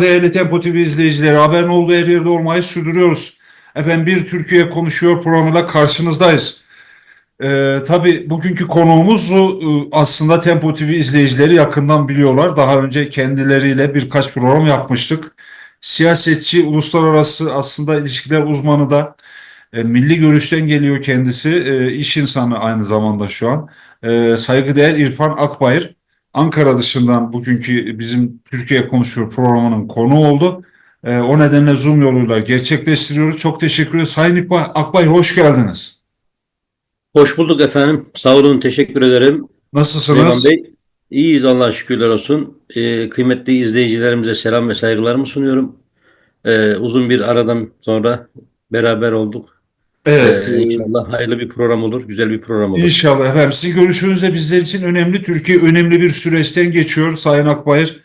Değerli Tempo TV izleyicileri, haberin olduğu her yerde olmayı sürdürüyoruz. Efendim bir Türkiye konuşuyor programıyla karşınızdayız. Ee, tabii bugünkü konuğumuzu e, aslında Tempo TV izleyicileri yakından biliyorlar. Daha önce kendileriyle birkaç program yapmıştık. Siyasetçi, uluslararası aslında ilişkiler uzmanı da e, milli görüşten geliyor kendisi. E, iş insanı aynı zamanda şu an. E, saygıdeğer İrfan Akbayır. Ankara dışından bugünkü bizim Türkiye Konuşuyor programının konu oldu. E, o nedenle Zoom yoluyla gerçekleştiriyoruz. Çok teşekkür ederim. Sayın İkbal, Akbayır hoş geldiniz. Hoş bulduk efendim. Sağ olun, teşekkür ederim. Süleyman Nasılsınız? Bey. İyiyiz Allah'a şükürler olsun. Ee, kıymetli izleyicilerimize selam ve saygılarımı sunuyorum. Ee, uzun bir aradan sonra beraber olduk. Evet. Ee, inşallah hayırlı bir program olur, güzel bir program olur. İnşallah efendim. Sizin görüşünüz de bizler için önemli. Türkiye önemli bir süreçten geçiyor Sayın Akbayır.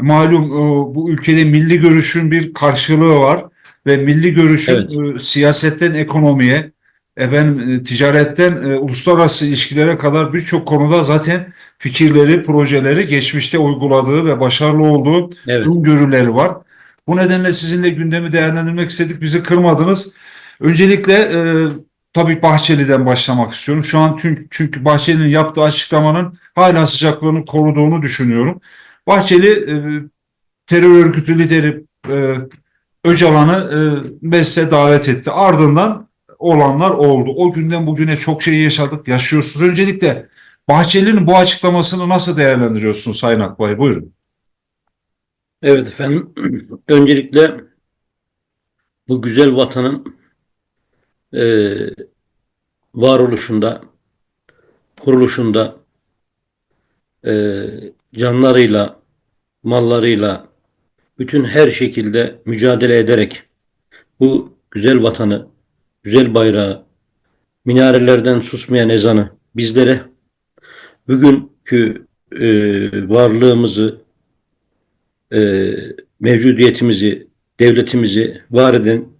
Malum e, bu ülkede milli görüşün bir karşılığı var ve milli görüşün e, siyasetten ekonomiye, efendim, e, ticaretten uluslararası ilişkilere kadar birçok konuda zaten fikirleri, projeleri geçmişte uyguladığı ve başarılı olduğu Evet. öngörüleri var. Bu nedenle sizinle gündemi değerlendirmek istedik. Bizi kırmadınız. Öncelikle e, tabii Bahçeli'den başlamak istiyorum. Şu an tüm, çünkü Bahçeli'nin yaptığı açıklamanın hala sıcaklığını koruduğunu düşünüyorum. Bahçeli e, terör örgütü lideri e, Öcalan'ı e, meclise davet etti. Ardından olanlar oldu. O günden bugüne çok şey yaşadık, yaşıyorsunuz. Öncelikle Bahçeli'nin bu açıklamasını nasıl değerlendiriyorsunuz Sayın Akbay? Buyurun. Evet efendim. Öncelikle bu güzel vatanın e, varoluşunda, kuruluşunda e, canlarıyla, mallarıyla, bütün her şekilde mücadele ederek bu güzel vatanı, güzel bayrağı, minarelerden susmayan ezanı bizlere bugünkü e, varlığımızı, e, mevcudiyetimizi, devletimizi var eden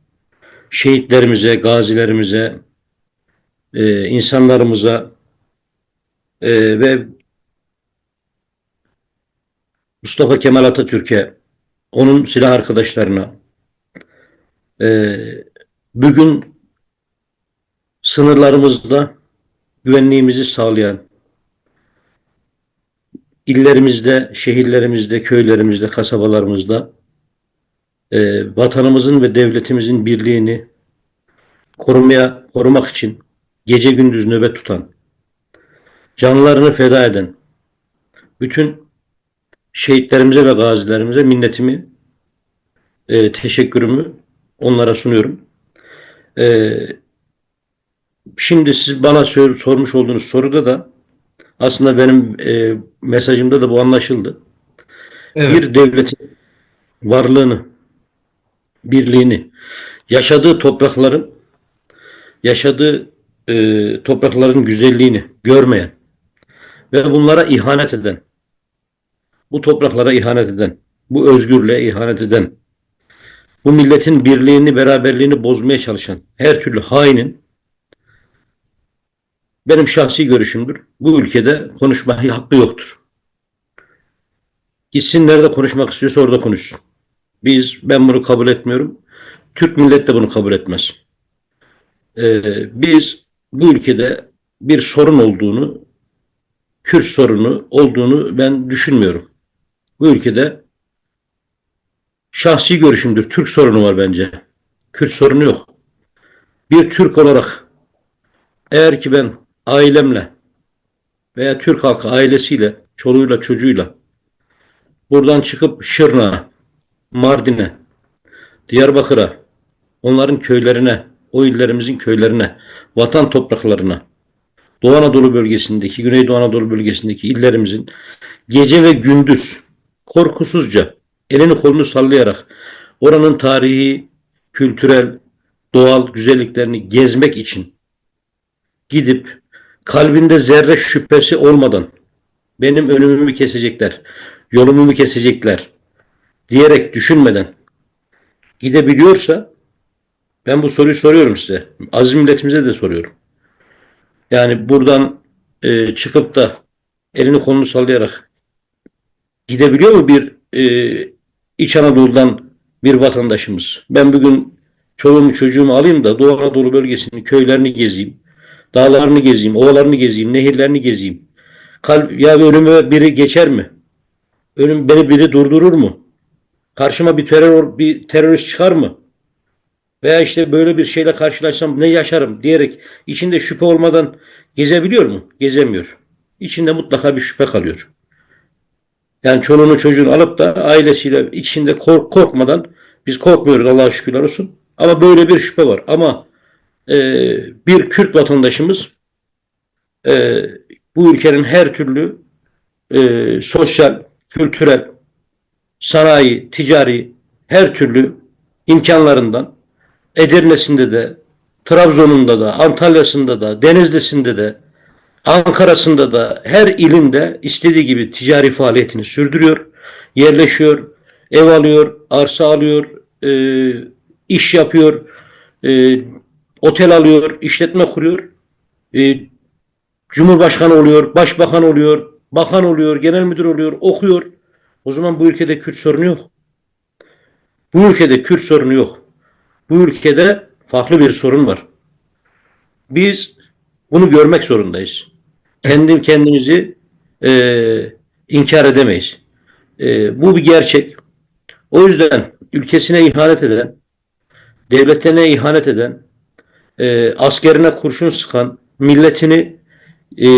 şehitlerimize, gazilerimize, e, insanlarımıza e, ve Mustafa Kemal Atatürk'e, onun silah arkadaşlarına, e, bugün sınırlarımızda güvenliğimizi sağlayan, illerimizde, şehirlerimizde, köylerimizde, kasabalarımızda e, vatanımızın ve devletimizin birliğini korumaya, korumak için gece gündüz nöbet tutan, canlarını feda eden bütün şehitlerimize ve gazilerimize minnetimi, e, teşekkürümü onlara sunuyorum. E, şimdi siz bana sor- sormuş olduğunuz soruda da aslında benim e, mesajımda da bu anlaşıldı. Evet. Bir devletin varlığını, birliğini, yaşadığı toprakların, yaşadığı e, toprakların güzelliğini görmeyen ve bunlara ihanet eden, bu topraklara ihanet eden, bu özgürlüğe ihanet eden, bu milletin birliğini, beraberliğini bozmaya çalışan her türlü hainin benim şahsi görüşümdür. Bu ülkede konuşma hakkı yoktur. Gitsin nerede konuşmak istiyorsa orada konuşsun. Biz, ben bunu kabul etmiyorum. Türk millet de bunu kabul etmez. Ee, biz bu ülkede bir sorun olduğunu, Kürt sorunu olduğunu ben düşünmüyorum. Bu ülkede şahsi görüşümdür. Türk sorunu var bence. Kürt sorunu yok. Bir Türk olarak eğer ki ben ailemle veya Türk halkı ailesiyle, çoluğuyla, çocuğuyla buradan çıkıp Şırnak'a, Mardin'e, Diyarbakır'a, onların köylerine, o illerimizin köylerine, vatan topraklarına, Doğu Anadolu bölgesindeki, Güneydoğu Anadolu bölgesindeki illerimizin gece ve gündüz korkusuzca elini kolunu sallayarak oranın tarihi, kültürel, doğal güzelliklerini gezmek için gidip kalbinde zerre şüphesi olmadan benim önümü mü kesecekler, yolumu mu kesecekler diyerek düşünmeden gidebiliyorsa ben bu soruyu soruyorum size. Aziz milletimize de soruyorum. Yani buradan e, çıkıp da elini kolunu sallayarak gidebiliyor mu bir e, İç Anadolu'dan bir vatandaşımız. Ben bugün çoluğumu çocuğumu alayım da Doğu Anadolu bölgesinin köylerini gezeyim. Dağlarını gezeyim, ovalarını gezeyim, nehirlerini gezeyim. Kalp, ya önüme biri geçer mi? Önüm beni biri durdurur mu? Karşıma bir terör bir terörist çıkar mı? Veya işte böyle bir şeyle karşılaşsam ne yaşarım diyerek içinde şüphe olmadan gezebiliyor mu? Gezemiyor. İçinde mutlaka bir şüphe kalıyor. Yani çoluğunu çocuğunu alıp da ailesiyle içinde kork korkmadan biz korkmuyoruz Allah'a şükürler olsun. Ama böyle bir şüphe var. Ama e, bir Kürt vatandaşımız e, bu ülkenin her türlü e, sosyal, kültürel, sanayi, ticari her türlü imkanlarından Edirne'sinde de, Trabzon'unda da, Antalya'sında da, Denizli'sinde de, Ankara'sında da her ilinde istediği gibi ticari faaliyetini sürdürüyor, yerleşiyor, ev alıyor, arsa alıyor, e, iş yapıyor, e, otel alıyor, işletme kuruyor, e, Cumhurbaşkanı oluyor, başbakan oluyor, bakan oluyor, genel müdür oluyor, okuyor. O zaman bu ülkede Kürt sorunu yok. Bu ülkede Kürt sorunu yok. Bu ülkede farklı bir sorun var. Biz bunu görmek zorundayız. Kendim kendimizi e, inkar edemeyiz. E, bu bir gerçek. O yüzden ülkesine ihanet eden, devletine ihanet eden, e, askerine kurşun sıkan, milletini e,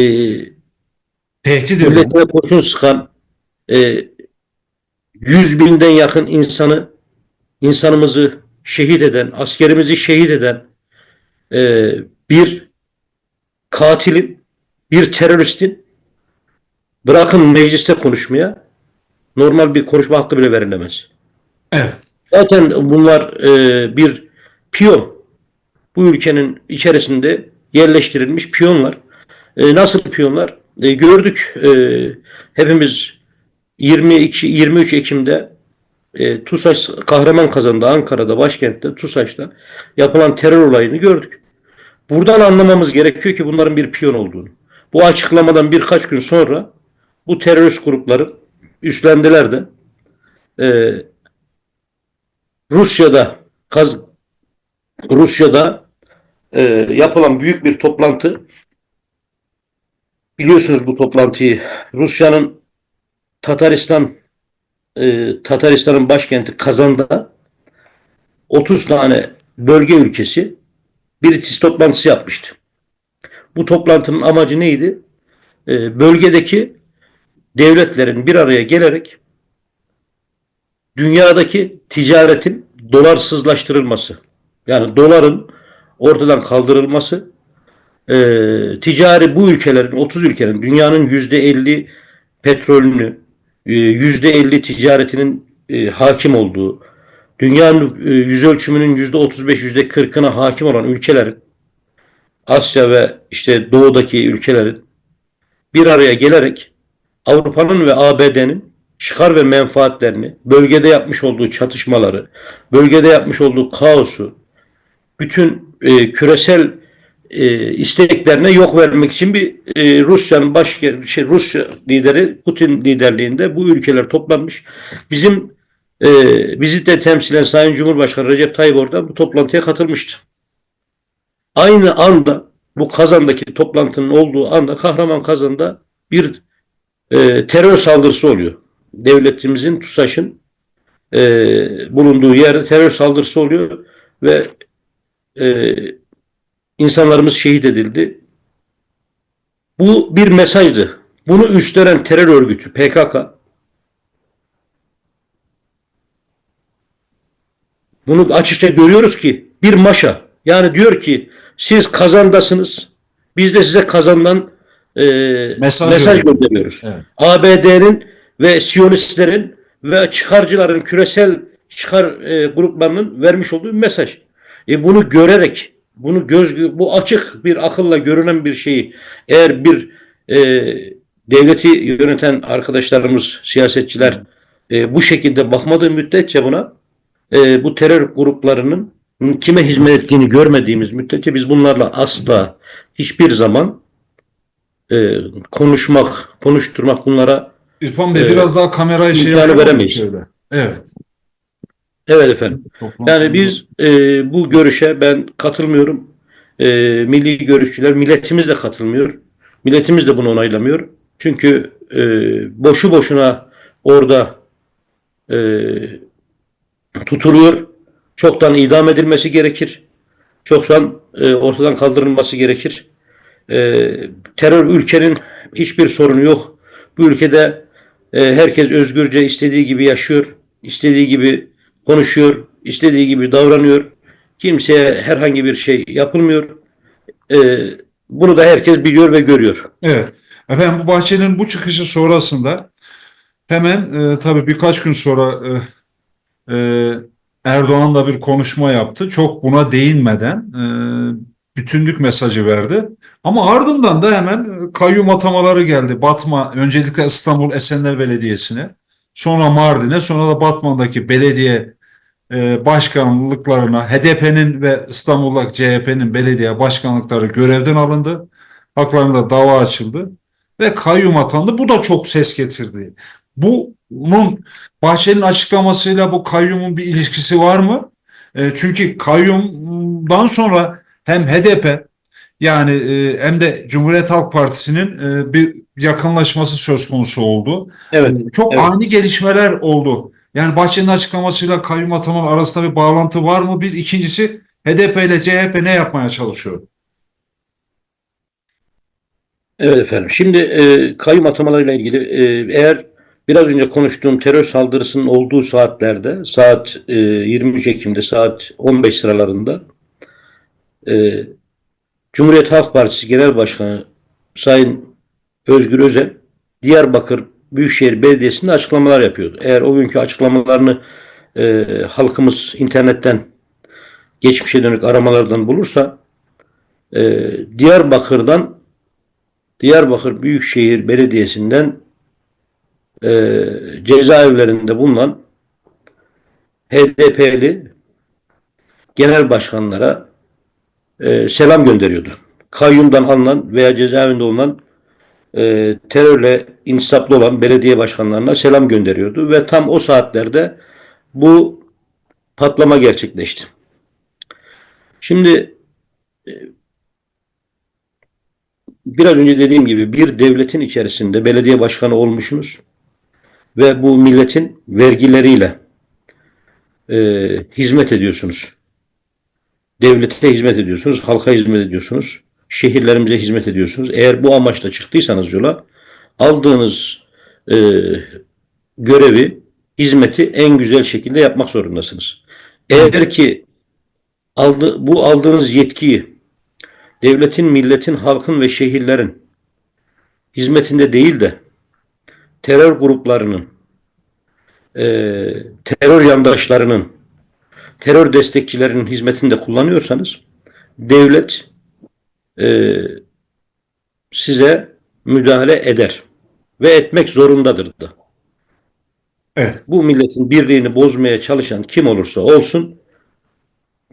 Tehdit milletine kurşun sıkan e, 100 binden yakın insanı insanımızı şehit eden, askerimizi şehit eden e, bir katilin, bir teröristin bırakın mecliste konuşmaya normal bir konuşma hakkı bile verilemez. Evet. Zaten bunlar e, bir piyon. Bu ülkenin içerisinde yerleştirilmiş piyonlar. E, nasıl piyonlar? E, gördük e, hepimiz 22 23 Ekim'de e, TUSAŞ kahraman kazandı Ankara'da başkentte TUSAŞ'ta yapılan terör olayını gördük. Buradan anlamamız gerekiyor ki bunların bir piyon olduğunu. Bu açıklamadan birkaç gün sonra bu terörist grupları üstlendiler de e, Rusya'da kaz, Rusya'da e, yapılan büyük bir toplantı biliyorsunuz bu toplantıyı Rusya'nın Tataristan e, Tataristan'ın başkenti Kazan'da 30 tane bölge ülkesi bir TİS toplantısı yapmıştı. Bu toplantının amacı neydi? E, bölgedeki devletlerin bir araya gelerek dünyadaki ticaretin dolarsızlaştırılması. Yani doların ortadan kaldırılması e, ticari bu ülkelerin 30 ülkenin dünyanın %50 petrolünü %50 ticaretinin e, hakim olduğu dünyanın e, yüz ölçümünün %35 %40'ına hakim olan ülkelerin Asya ve işte doğudaki ülkelerin bir araya gelerek Avrupa'nın ve ABD'nin çıkar ve menfaatlerini, bölgede yapmış olduğu çatışmaları, bölgede yapmış olduğu kaosu, bütün e, küresel e, isteklerine yok vermek için bir e, Rusya'nın baş şey, Rusya lideri Putin liderliğinde bu ülkeler toplanmış. Bizim e, bizi de temsilen Sayın Cumhurbaşkanı Recep Tayyip Erdoğan bu toplantıya katılmıştı. Aynı anda bu Kazan'daki toplantının olduğu anda Kahraman Kazan'da bir e, terör saldırısı oluyor. Devletimizin TUSAŞ'ın e, bulunduğu yerde terör saldırısı oluyor ve e, insanlarımız şehit edildi. Bu bir mesajdı. Bunu üstlenen terör örgütü PKK bunu açıkça görüyoruz ki bir maşa yani diyor ki siz kazandasınız biz de size kazandan e, Mesaj mesaj, gönderiyoruz. Evet. ABD'nin ve Siyonistlerin ve çıkarcıların küresel çıkar e, gruplarının vermiş olduğu mesaj. E, bunu görerek bunu göz bu açık bir akılla görünen bir şeyi eğer bir e, devleti yöneten arkadaşlarımız siyasetçiler e, bu şekilde bakmadığı müddetçe buna e, bu terör gruplarının kime hizmet ettiğini görmediğimiz müddetçe biz bunlarla asla hiçbir zaman e, konuşmak, konuşturmak bunlara İrfan Bey Ee, biraz daha kamerayı şey veremeyiz. şöyle? Evet. Evet efendim. Yani biz e, bu görüşe ben katılmıyorum. E, milli görüşçüler, milletimiz de katılmıyor. Milletimiz de bunu onaylamıyor. Çünkü e, boşu boşuna orada e, tutuluyor. Çoktan idam edilmesi gerekir. Çoktan e, ortadan kaldırılması gerekir. E, terör ülkenin hiçbir sorunu yok. Bu ülkede e, herkes özgürce istediği gibi yaşıyor, istediği gibi konuşuyor, istediği gibi davranıyor. Kimseye herhangi bir şey yapılmıyor. E, bunu da herkes biliyor ve görüyor. Evet. Efendim bu Bahçeli'nin bu çıkışı sonrasında hemen e, tabii birkaç gün sonra e, e, Erdoğan da bir konuşma yaptı. Çok buna değinmeden e, bütünlük mesajı verdi. Ama ardından da hemen kayyum atamaları geldi. Batma, öncelikle İstanbul Esenler Belediyesi'ne, sonra Mardin'e, sonra da Batman'daki belediye e, başkanlıklarına HDP'nin ve İstanbul'daki CHP'nin belediye başkanlıkları görevden alındı. Haklarında dava açıldı ve kayyum atandı. Bu da çok ses getirdi. Bunun Bahçeli'nin açıklamasıyla bu kayyumun bir ilişkisi var mı? E, çünkü kayyumdan sonra hem HDP yani e, hem de Cumhuriyet Halk Partisi'nin e, bir yakınlaşması söz konusu oldu. Evet. E, Çok evet. ani gelişmeler oldu. Yani Bahçeli'nin açıklamasıyla kayyum atamanın arasında bir bağlantı var mı? Bir ikincisi HDP ile CHP ne yapmaya çalışıyor? Evet efendim. Şimdi e, kayyum atamalarıyla ilgili e, eğer biraz önce konuştuğum terör saldırısının olduğu saatlerde saat e, 23 Ekim'de saat 15 sıralarında e, Cumhuriyet Halk Partisi Genel Başkanı Sayın Özgür Özel Diyarbakır Büyükşehir Belediyesi'nde açıklamalar yapıyordu. Eğer o günkü açıklamalarını e, halkımız internetten geçmişe dönük aramalardan bulursa e, Diyarbakır'dan Diyarbakır Büyükşehir Belediyesi'nden e, cezaevlerinde bulunan HDP'li genel başkanlara e, selam gönderiyordu. Kayyumdan alınan veya cezaevinde bulunan e, terörle insaplı olan belediye başkanlarına selam gönderiyordu ve tam o saatlerde bu patlama gerçekleşti. Şimdi biraz önce dediğim gibi bir devletin içerisinde belediye başkanı olmuşsunuz ve bu milletin vergileriyle e, hizmet ediyorsunuz. Devlete hizmet ediyorsunuz, halka hizmet ediyorsunuz, şehirlerimize hizmet ediyorsunuz. Eğer bu amaçla çıktıysanız yola aldığınız e, görevi, hizmeti en güzel şekilde yapmak zorundasınız. Eğer ki aldı, bu aldığınız yetkiyi devletin, milletin, halkın ve şehirlerin hizmetinde değil de terör gruplarının, e, terör yandaşlarının, terör destekçilerinin hizmetinde kullanıyorsanız devlet e, size müdahale eder ve etmek zorundadır da. Evet. Bu milletin birliğini bozmaya çalışan kim olursa olsun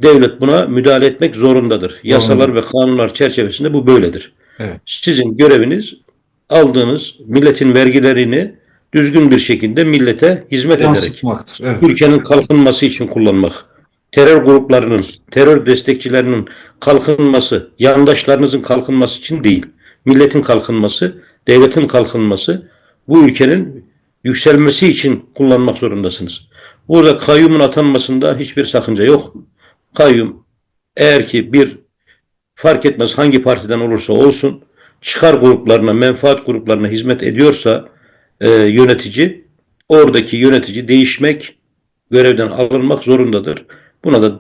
devlet buna müdahale etmek zorundadır. Yasalar ve kanunlar çerçevesinde bu böyledir. Evet. Sizin göreviniz aldığınız milletin vergilerini düzgün bir şekilde millete hizmet ederek. Evet. ülkenin kalkınması için kullanmak. Terör gruplarının, terör destekçilerinin kalkınması, yandaşlarınızın kalkınması için değil. Milletin kalkınması, devletin kalkınması, bu ülkenin yükselmesi için kullanmak zorundasınız. Burada kayyumun atanmasında hiçbir sakınca yok. Kayyum eğer ki bir fark etmez hangi partiden olursa olsun çıkar gruplarına, menfaat gruplarına hizmet ediyorsa e, yönetici, oradaki yönetici değişmek, görevden alınmak zorundadır. Buna da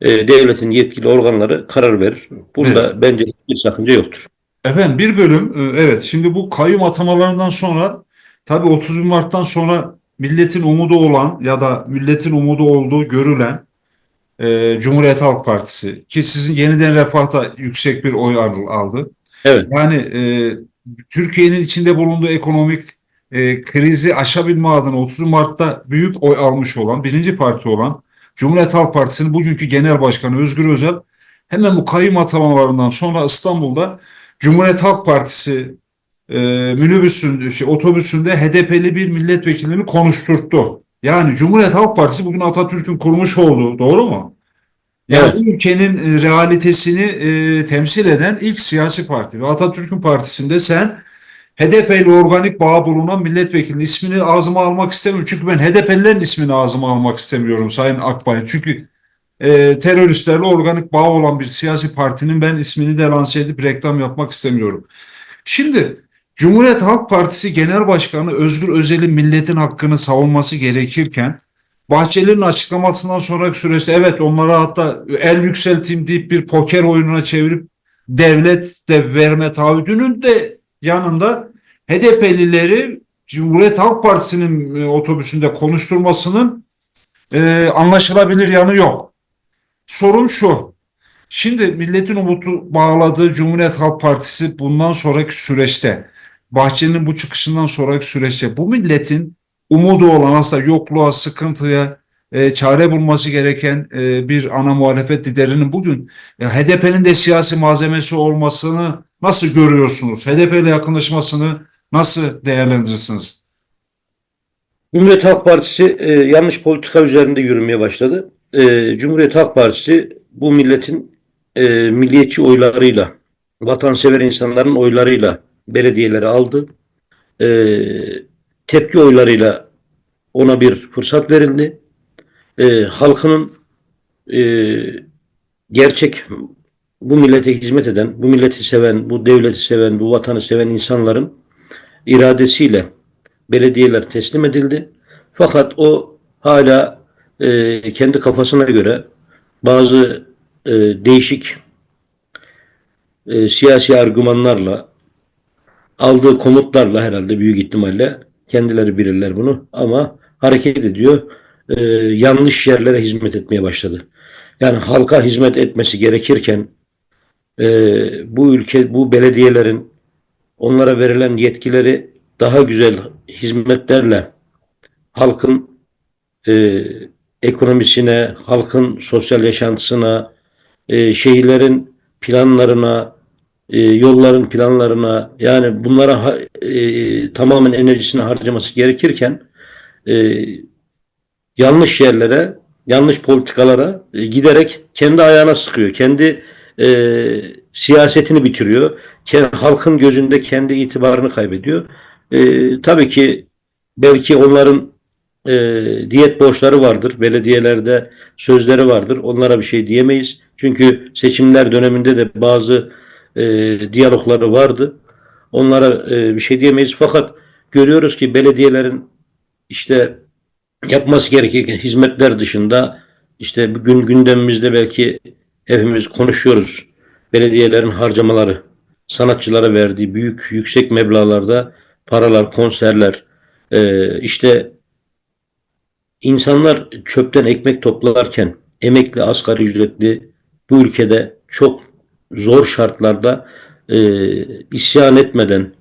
e, devletin yetkili organları karar verir. Bunda bence hiçbir sakınca yoktur. Efendim bir bölüm e, evet şimdi bu kayyum atamalarından sonra tabii 30 Mart'tan sonra milletin umudu olan ya da milletin umudu olduğu görülen e, Cumhuriyet Halk Partisi ki sizin yeniden refahta yüksek bir oy al- aldı. Evet. Yani e, Türkiye'nin içinde bulunduğu ekonomik e, krizi aşabilme adına 30 Mart'ta büyük oy almış olan birinci parti olan Cumhuriyet Halk Partisi'nin bugünkü genel başkanı Özgür Özel hemen bu kayyum atamalarından sonra İstanbul'da Cumhuriyet Halk Partisi e, minibüsün, şey, otobüsünde HDP'li bir milletvekilini konuşturttu. Yani Cumhuriyet Halk Partisi bugün Atatürk'ün kurmuş olduğu, doğru mu? Yani Evet. ülkenin e, realitesini e, temsil eden ilk siyasi parti. Ve Atatürk'ün partisinde sen HDP ile organik bağ bulunan milletvekilinin ismini ağzıma almak istemiyorum. Çünkü ben HDP'lilerin ismini ağzıma almak istemiyorum Sayın Akbay'ın. Çünkü e, teröristlerle organik bağ olan bir siyasi partinin ben ismini de lanse edip reklam yapmak istemiyorum. Şimdi Cumhuriyet Halk Partisi Genel Başkanı Özgür Özel'in milletin hakkını savunması gerekirken Bahçeli'nin açıklamasından sonraki süreçte evet onlara hatta el yükselteyim deyip bir poker oyununa çevirip devlet de verme taahhüdünün de yanında HDP'lileri Cumhuriyet Halk Partisi'nin e, otobüsünde konuşturmasının e, anlaşılabilir yanı yok. Sorun şu. Şimdi milletin umutu bağladığı Cumhuriyet Halk Partisi bundan sonraki süreçte Bahçeli'nin bu çıkışından sonraki süreçte bu milletin umudu olan aslında yokluğa, sıkıntıya e, çare bulması gereken e, bir ana muhalefet liderinin bugün ya HDP'nin de siyasi malzemesi olmasını nasıl görüyorsunuz? HDP ile yakınlaşmasını nasıl değerlendirirsiniz? Cumhuriyet Halk Partisi e, yanlış politika üzerinde yürümeye başladı. E, Cumhuriyet Halk Partisi bu milletin e, milliyetçi oylarıyla, vatansever insanların oylarıyla belediyeleri aldı. E, tepki oylarıyla ona bir fırsat verildi. E, halkının e, gerçek bu millete hizmet eden, bu milleti seven, bu devleti seven, bu vatanı seven insanların iradesiyle belediyeler teslim edildi. Fakat o hala e, kendi kafasına göre bazı e, değişik e, siyasi argümanlarla aldığı komutlarla herhalde büyük ihtimalle kendileri bilirler bunu ama hareket ediyor. E, yanlış yerlere hizmet etmeye başladı. Yani halka hizmet etmesi gerekirken e, bu ülke, bu belediyelerin onlara verilen yetkileri daha güzel hizmetlerle halkın e, ekonomisine, halkın sosyal yaşantısına, e, şehirlerin planlarına, e, yolların planlarına yani bunlara e, tamamen enerjisini harcaması gerekirken e, yanlış yerlere, yanlış politikalara e, giderek kendi ayağına sıkıyor. Kendi e, siyasetini bitiriyor. Halkın gözünde kendi itibarını kaybediyor. E, tabii ki belki onların e, diyet borçları vardır. Belediyelerde sözleri vardır. Onlara bir şey diyemeyiz. Çünkü seçimler döneminde de bazı e, diyalogları vardı. Onlara e, bir şey diyemeyiz. Fakat görüyoruz ki belediyelerin işte yapması gereken hizmetler dışında işte bugün gündemimizde belki hepimiz konuşuyoruz. Belediyelerin harcamaları, sanatçılara verdiği büyük yüksek meblağlarda paralar, konserler, e, işte insanlar çöpten ekmek toplarken emekli, asgari ücretli bu ülkede çok zor şartlarda e, isyan etmeden,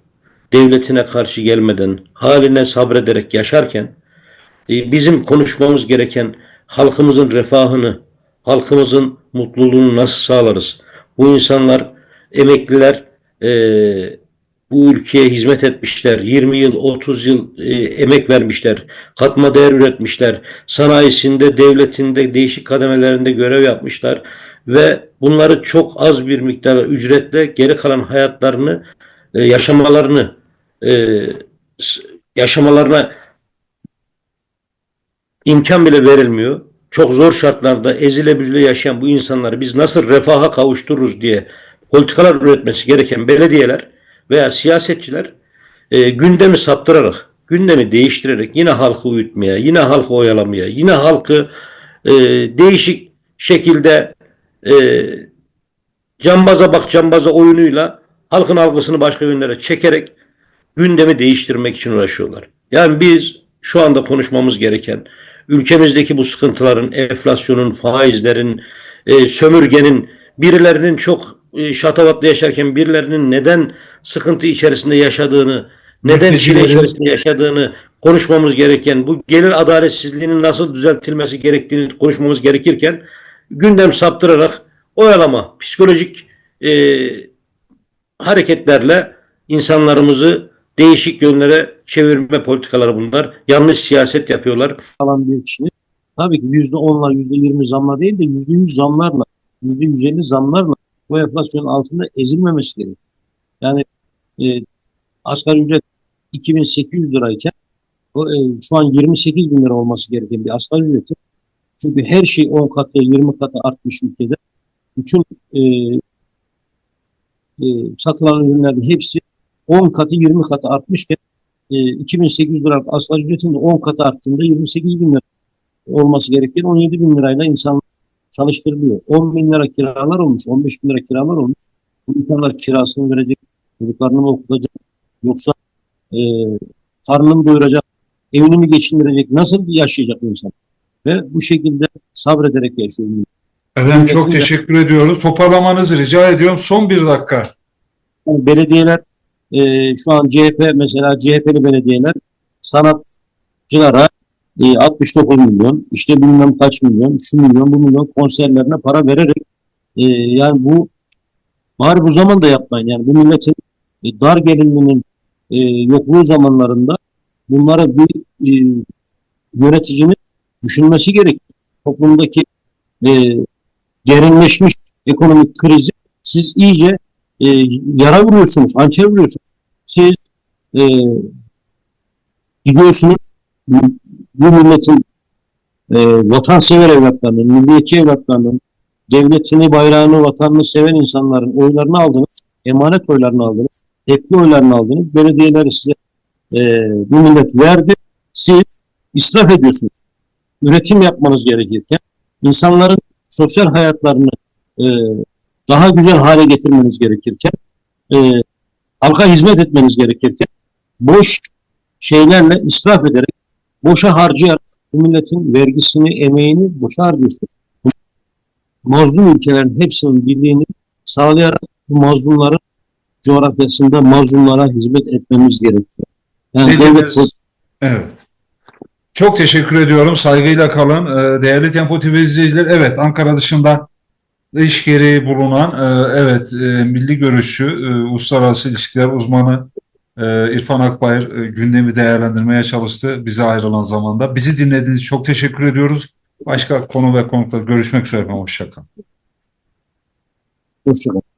devletine karşı gelmeden, haline sabrederek yaşarken e, bizim konuşmamız gereken halkımızın refahını, halkımızın mutluluğunu nasıl sağlarız? Bu insanlar, emekliler e, bu ülkeye hizmet etmişler. 20 yıl, 30 yıl e, emek vermişler. Katma değer üretmişler. Sanayisinde, devletinde, değişik kademelerinde görev yapmışlar. Ve bunları çok az bir miktar ücretle geri kalan hayatlarını, e, yaşamalarını, e, yaşamalarına imkan bile verilmiyor. Çok zor şartlarda ezile büzüle yaşayan bu insanları biz nasıl refaha kavuştururuz diye politikalar üretmesi gereken belediyeler veya siyasetçiler e, gündemi saptırarak, gündemi değiştirerek yine halkı uyutmaya, yine halkı oyalamaya, yine halkı e, değişik şekilde e, cambaza bak cambaza oyunuyla halkın algısını başka yönlere çekerek gündemi değiştirmek için uğraşıyorlar. Yani biz şu anda konuşmamız gereken ülkemizdeki bu sıkıntıların, enflasyonun, faizlerin, e, sömürgenin, birilerinin çok e, şatavatlı yaşarken birilerinin neden sıkıntı içerisinde yaşadığını, neden çile içerisinde yaşadığını konuşmamız gereken, bu gelir adaletsizliğinin nasıl düzeltilmesi gerektiğini konuşmamız gerekirken gündem saptırarak oyalama, psikolojik e, hareketlerle insanlarımızı değişik yönlere çevirme politikaları bunlar. Yanlış siyaset yapıyorlar. alan bir kişinin tabii ki yüzde onla yüzde yirmi zamla değil de yüzde yüz zamlarla yüzde yüz elli zamlarla bu enflasyonun altında ezilmemesi gerekiyor. Yani e, asgari ücret 2800 lirayken o, e, şu an 28 bin lira olması gereken bir asgari ücretin çünkü her şey 10 katı 20 katı artmış ülkede. Bütün e, e, satılan ürünlerin hepsi 10 katı 20 katı artmışken e, 2800 lira asgari ücretin de 10 katı arttığında 28 bin lira olması gereken 17 bin lirayla insan çalıştırılıyor. 10 bin lira kiralar olmuş, 15 bin lira kiralar olmuş. Bu insanlar kirasını verecek, çocuklarını mı okutacak, yoksa e, karnını mı doyuracak, evini mi geçindirecek, nasıl yaşayacak bu insan? Ve bu şekilde sabrederek yaşıyor. Efendim çok teşekkür ediyoruz. Toparlamanızı rica ediyorum. Son bir dakika. Yani belediyeler e, şu an CHP mesela CHP'li belediyeler sanatçılara e, 69 milyon işte bilmem kaç milyon şu milyon bu milyon konserlerine para vererek e, yani bu bari bu zaman da yapmayın yani bu milletin e, dar gelinliğinin e, yokluğu zamanlarında bunlara bir e, yöneticinin düşünmesi gerek. Toplumdaki e, derinleşmiş ekonomik krizi siz iyice e, yara vuruyorsunuz, hançer vuruyorsunuz. Siz e, gidiyorsunuz bu bu milletin e, vatansever evlatlarının, milliyetçi evlatlarının, devletini, bayrağını, vatanını seven insanların oylarını aldınız, emanet oylarını aldınız, tepki oylarını aldınız. Belediyeleri size e, bu millet verdi. Siz israf ediyorsunuz. Üretim yapmanız gerekirken, insanların sosyal hayatlarını e, daha güzel hale getirmeniz gerekirken, e, halka hizmet etmeniz gerekirken, boş şeylerle israf ederek, boşa harcayarak bu milletin vergisini, emeğini boşa harcıyorsunuz. Mazlum ülkelerin hepsinin birliğini sağlayarak bu mazlumların coğrafyasında mazlumlara hizmet etmemiz gerekiyor. Yani devlet Dediniz. Evet. Çok teşekkür ediyorum. Saygıyla kalın. Ee, Değerli Tempo TV izleyiciler, evet Ankara dışında iş gereği bulunan, e, evet e, milli görüşçü, e, uluslararası ilişkiler uzmanı e, İrfan Akbayır e, gündemi değerlendirmeye çalıştı bize ayrılan zamanda. Bizi dinlediğiniz için çok teşekkür ediyoruz. Başka konu ve konukla görüşmek üzere. Hoşçakalın. Hoşçakalın.